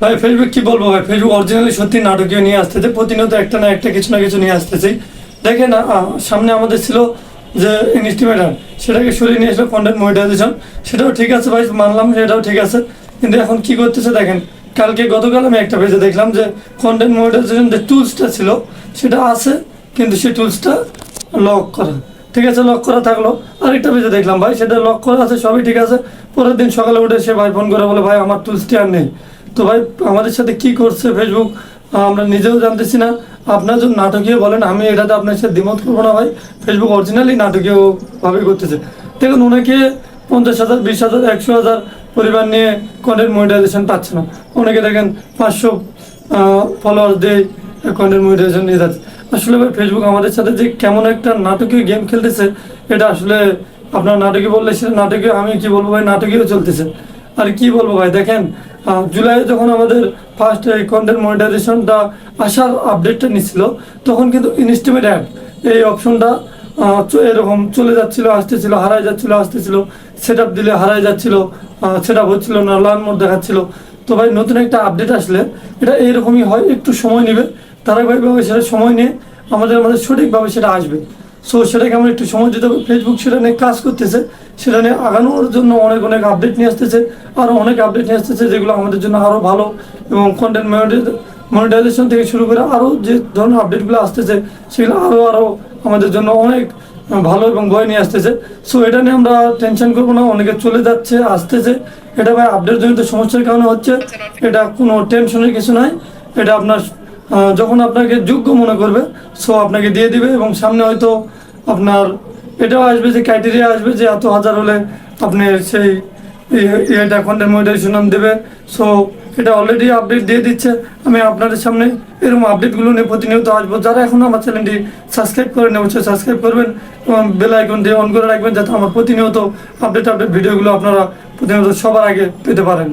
ভাই ফেসবুক কি বলব ভাই? ফেসবুক অরিজিনালি সত্যি নাটকীয় নিয়ে আসতেছে। প্রতিনিয়ত একটা না একটা কিছু না কিছু নিয়ে আসতেছে দেখেন সামনে আমাদের ছিল যে ইনস্টিমেটার সেটাকে সরিয়ে নিয়ে আসলো কন্টেন্ট মনিটাইজেশন সেটাও ঠিক আছে ভাই, মানলাম সেটাও ঠিক আছে। কিন্তু এখন কি করতেছে দেখেন, কালকে গতকাল আমি একটা পেজে দেখলাম যে কন্টেন্ট মনিটাইজেশন যে টুলসটা ছিল, সেটা আছে, কিন্তু সেই টুলসটা লক করা। ঠিক আছে লক করা থাকল। আরেকটা পেজে দেখলাম ভাই, সেটা লক করা আছে, সবই ঠিক আছে। পরের দিন সকালে উঠে সে ভাই ফোন করে বলে, ভাই, আমার টুলসটি আর নেই। তো ভাই, আমাদের সাথে কি করছে ফেসবুক আমরা নিজেও জানতেছি না। আপনার যদি নাটকীয় বলেন, আমি এটাতে আপনার সাথে দ্বিমত করব না ভাই। ফেসবুক অরিজিনালি নাটকীয়ভাবে করতেছে। দেখুন ওনাকে পঞ্চাশ হাজার, বিশ হাজার, একশো হাজার পরিবার নিয়ে কন্টেন্ট মনিটাইজেশন পাচ্ছে না। অনেকে দেখেন পাঁচশো ফলোয়ার দিয়ে কন্টেন্ট মনিটাইজেশন নিয়ে যাচ্ছে। আসলে ভাই ফেসবুক আমাদের সাথে যে কেমন একটা নাটকীয় গেম খেলতেছে, এটা আসলে আপনার নাটকীয় বললে সেটা নাটকীয় আমি কি বলব ভাই, নাটকীয় চলতেছে। আর কি বলব ভাই, দেখেন আহ, জুলাই যখন আমাদের ফার্স্ট কন্টেন্ট মনিটাইজেশনটা আসার আপডেটটা নিছিল তখন কিন্তু ইনস্টিমেট অ্যাড এই অপশনটা এরকম চলে যাচ্ছিল আসতেছিল হারাই যাচ্ছিল আসতেছিল সেট আপ দিলে হারাই যাচ্ছিল সেট আপ হচ্ছিল না লার্ন মোড দেখাচ্ছিল। তো ভাই নতুন একটা আপডেট আসলে এটা এইরকমই হয় একটু সময় নেবে ধারাবাহিকভাবে সেটা সময় নিয়ে আমাদের আমাদের সঠিকভাবে সেটা আসবে। সো সেটাকে আমরা একটু সময় দিতে হবে। ফেসবুক সেটা নিয়ে কাজ করতেছে। সেটা নিয়ে আগানোর জন্য অনেক অনেক আপডেট নিয়ে আসতেছে। আরও অনেক আপডেট নিয়ে আসতেছে যেগুলো আমাদের জন্য আরও ভালো এবং কন্টেন্ট মনিটাইজেশন থেকে শুরু করে আরও যে ধরনের আপডেটগুলো আসতেছে, সেগুলো আরও আরও আমাদের জন্য অনেক ভালো এবং ভয় নিয়ে আসতেছে। সো এটা নিয়ে আমরা টেনশন করব না। অনেকে চলে যাচ্ছে, আসতেছে। এটা ভাই আপডেট জনিত সমস্যার কারণে হচ্ছে। এটা কোনো টেনশনের কিছু নয় এটা আপনার যখন আপনাকে যোগ্য মনে করবে সো আপনাকে দিয়ে দিবে এবং সামনে হয়তো আপনার এটাও আসবে যে ক্রাইটেরিয়া আসবে যে এত হাজার হলে আপনি সেই ইয়েটা কন্টেন্ট মনিটাইজেশন দেবে। সো এটা অলরেডি আপডেট দিয়ে দিচ্ছে। আমি আপনাদের সামনে এরকম আপডেটগুলো নিয়ে প্রতিনিয়ত আসব। যারা এখনও আমার চ্যানেলটি সাবস্ক্রাইব করেন অবশ্যই সাবস্ক্রাইব করবেন এবং বেল আইকনটি অন করে রাখবেন, যাতে আমার প্রতিনিয়ত আপডেট আপডেট ভিডিওগুলো আপনারা প্রতিনিয়ত সবার আগে পেতে পারেন।